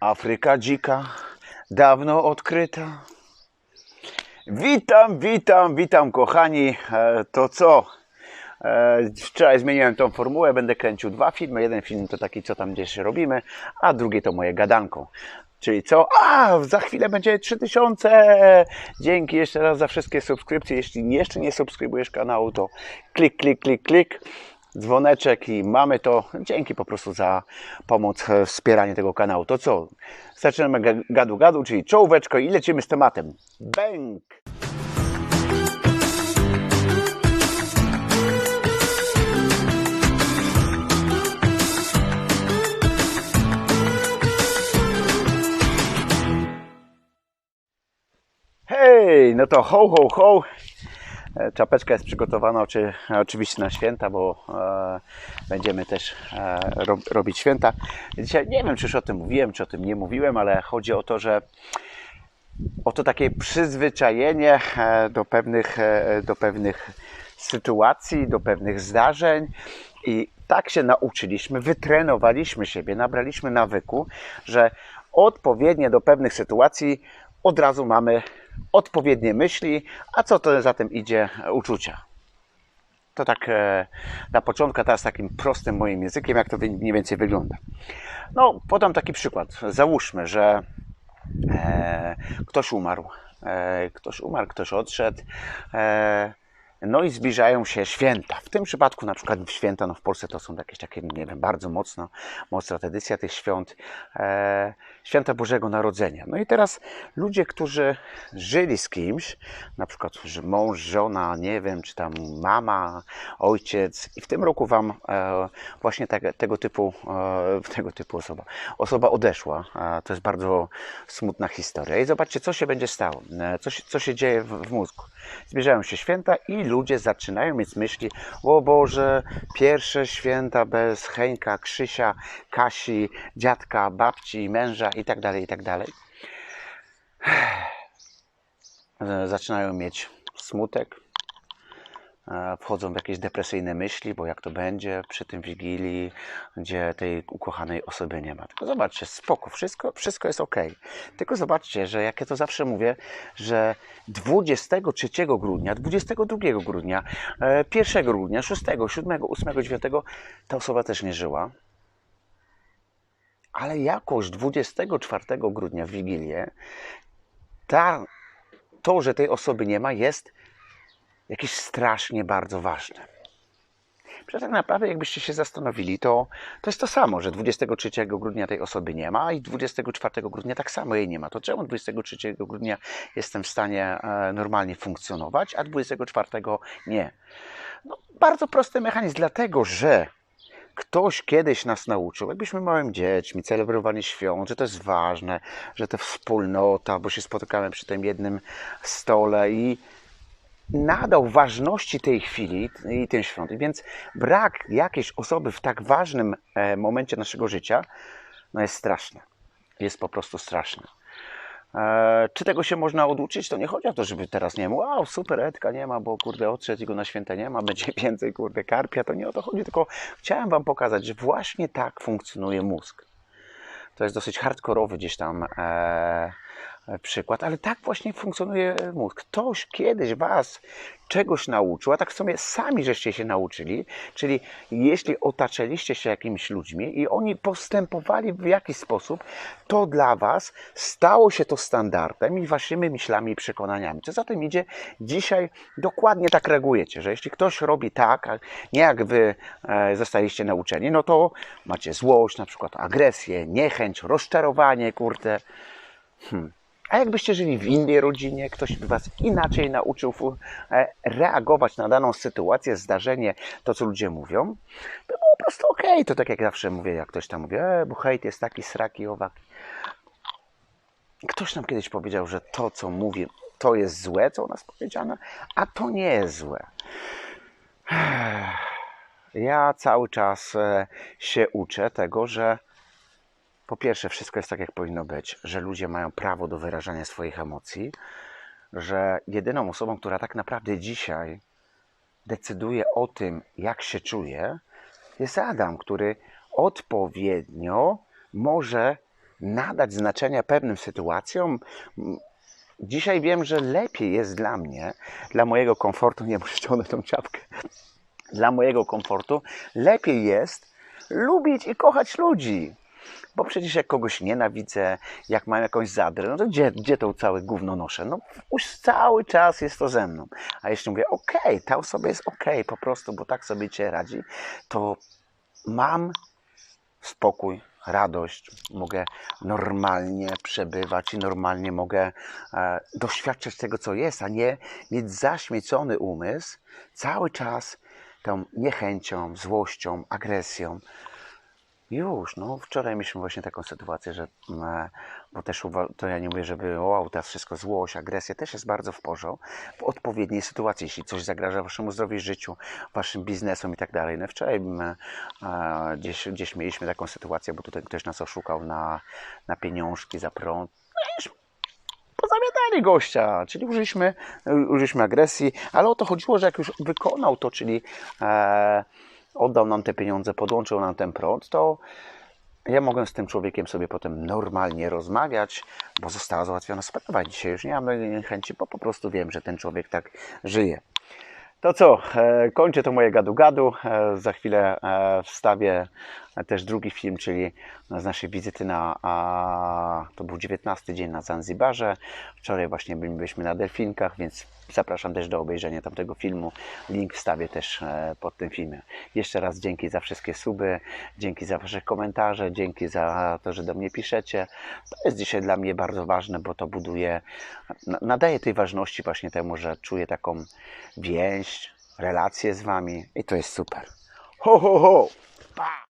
Afryka dzika, dawno odkryta. Witam, witam, witam kochani. E, To co? E, Wczoraj zmieniłem tą formułę, będę kręcił dwa filmy. Jeden film to taki, co tam gdzieś robimy, a drugi to moje gadanko. Czyli co? A, za chwilę będzie 3000! Dzięki jeszcze raz za wszystkie subskrypcje. Jeśli jeszcze nie subskrybujesz kanału, to klik, klik, klik, klik. Dzwoneczek i mamy to. Dzięki po prostu za pomoc, e, wspieranie tego kanału. To co? Zaczynamy ga- gadu gadu, czyli czołóweczko i lecimy z tematem. Bęk! Hej, no to ho, ho, ho. E, Czapeczka jest przygotowana oczy, oczywiście na święta, bo e, będziemy też e, ro, robić święta. Dzisiaj nie wiem, czy już o tym mówiłem, czy o tym nie mówiłem, ale chodzi o to, że o to takie przyzwyczajenie e, do pewnych, e, do pewnych sytuacji, do pewnych zdarzeń i tak się nauczyliśmy, wytrenowaliśmy siebie, nabraliśmy nawyku, że odpowiednie do pewnych sytuacji od razu mamy odpowiednie myśli, a co to za tym idzie uczucia. To tak e, na początku, teraz takim prostym moim językiem, jak to mniej więcej wygląda. No, podam taki przykład. Załóżmy, że e, ktoś umarł, e, ktoś umarł, ktoś odszedł, e, no i zbliżają się święta. W tym przypadku na przykład święta, no w Polsce to są jakieś takie, nie wiem, bardzo mocno, mocna tradycja tych świąt, e, święta Bożego Narodzenia. No i teraz ludzie, którzy żyli z kimś, na przykład że mąż, żona, nie wiem, czy tam mama, ojciec i w tym roku Wam e, właśnie tego, tego, typu, e, tego typu osoba, osoba odeszła. E, to jest bardzo smutna historia. I zobaczcie, co się będzie stało, e, co się, co się dzieje w, w mózgu. Zbliżają się święta i ludzie zaczynają mieć myśli, o Boże, pierwsze święta bez Henka, Krzysia, Kasi, dziadka, babci, męża i tak dalej, i tak Zaczynają mieć smutek, wchodzą w jakieś depresyjne myśli, bo jak to będzie przy tym wigilii, gdzie tej ukochanej osoby nie ma. Tylko zobaczcie, spoko, wszystko, wszystko jest ok. Tylko zobaczcie, że jak ja to zawsze mówię, że 23 grudnia, 22 grudnia, e, 1 grudnia, 6, 7, 8, 9 ta osoba też nie żyła. Ale jakoś 24 grudnia w Wigilię ta, to, że tej osoby nie ma, jest jakieś strasznie bardzo ważne. Przecież tak naprawdę, jakbyście się zastanowili, to, to jest to samo, że 23 grudnia tej osoby nie ma i 24 grudnia tak samo jej nie ma. To czemu 23 grudnia jestem w stanie e, normalnie funkcjonować, a 24 nie? No, bardzo prosty mechanizm, dlatego że ktoś kiedyś nas nauczył, jakbyśmy małym dziećmi, celebrowanie świąt, że to jest ważne, że to wspólnota, bo się spotykamy przy tym jednym stole i nadał ważności tej chwili i tym świąt. Więc brak jakiejś osoby w tak ważnym e, momencie naszego życia no jest straszny. Jest po prostu straszny. E, czy tego się można oduczyć? To nie chodzi o to, żeby teraz nie wiem, wow, super Edka nie ma, bo kurde odszedł go na święta nie ma, będzie więcej kurde karpia. To nie o to chodzi, tylko chciałem Wam pokazać, że właśnie tak funkcjonuje mózg. To jest dosyć hardkorowy gdzieś tam e, przykład, ale tak właśnie funkcjonuje mózg. Ktoś kiedyś Was czegoś nauczył, a tak w sumie sami żeście się nauczyli, czyli jeśli otaczaliście się jakimiś ludźmi i oni postępowali w jakiś sposób, to dla Was stało się to standardem i Waszymi myślami i przekonaniami. Co za tym idzie, dzisiaj dokładnie tak reagujecie, że jeśli ktoś robi tak, a nie jak Wy e, zostaliście nauczeni, no to macie złość, na przykład agresję, niechęć, rozczarowanie, kurde. Hmm. A jakbyście żyli w innej rodzinie, ktoś by was inaczej nauczył e, reagować na daną sytuację, zdarzenie, to co ludzie mówią, to było po prostu okej. To tak jak zawsze mówię, jak ktoś tam mówi, e, bo hejt jest taki sraki, owaki. Ktoś nam kiedyś powiedział, że to co mówi, to jest złe, co o nas powiedziane, a to nie jest złe. Ja cały czas e, się uczę tego, że po pierwsze, wszystko jest tak, jak powinno być, że ludzie mają prawo do wyrażania swoich emocji, że jedyną osobą, która tak naprawdę dzisiaj decyduje o tym, jak się czuje, jest Adam, który odpowiednio może nadać znaczenia pewnym sytuacjom, dzisiaj wiem, że lepiej jest dla mnie, dla mojego komfortu, nie muszę ściągnąć tą czapkę, dla mojego komfortu, lepiej jest lubić i kochać ludzi. Bo przecież jak kogoś nienawidzę, jak mam jakąś zadrę, no to gdzie, gdzie to całe gówno noszę? No już cały czas jest to ze mną. A jeśli mówię, okej, ta osoba jest okej po prostu, bo tak sobie cię radzi, to mam spokój, radość, mogę normalnie przebywać i normalnie mogę e, doświadczać tego, co jest, a nie mieć zaśmiecony umysł cały czas tą niechęcią, złością, agresją. Już, no wczoraj mieliśmy właśnie taką sytuację, że, e, bo też to ja nie mówię, żeby wow, teraz wszystko złość, agresja też jest bardzo w porządku, w odpowiedniej sytuacji, jeśli coś zagraża waszemu zdrowiu, życiu, waszym biznesom i tak dalej. No wczoraj m, e, gdzieś, gdzieś mieliśmy taką sytuację, bo tutaj ktoś nas oszukał na, na pieniążki za prąd. No już pozamiatali gościa, czyli użyliśmy, użyliśmy agresji, ale o to chodziło, że jak już wykonał to, czyli e, oddał nam te pieniądze, podłączył nam ten prąd, to ja mogłem z tym człowiekiem sobie potem normalnie rozmawiać, bo została załatwiona sprawa. Dzisiaj już nie mamy chęci, bo po prostu wiem, że ten człowiek tak żyje. To co, e, kończę to moje gadu-gadu. E, Za chwilę e, wstawię też drugi film, czyli z naszej wizyty na, to był 19 dzień na Zanzibarze. Wczoraj właśnie byliśmy na delfinkach, więc zapraszam też do obejrzenia tamtego filmu. Link wstawię też pod tym filmem. Jeszcze raz dzięki za wszystkie suby, dzięki za Wasze komentarze, dzięki za to, że do mnie piszecie. To jest dzisiaj dla mnie bardzo ważne, bo to buduje, na- nadaje tej ważności właśnie temu, że czuję taką więź, relację z Wami i to jest super. Ho, ho, ho! Pa!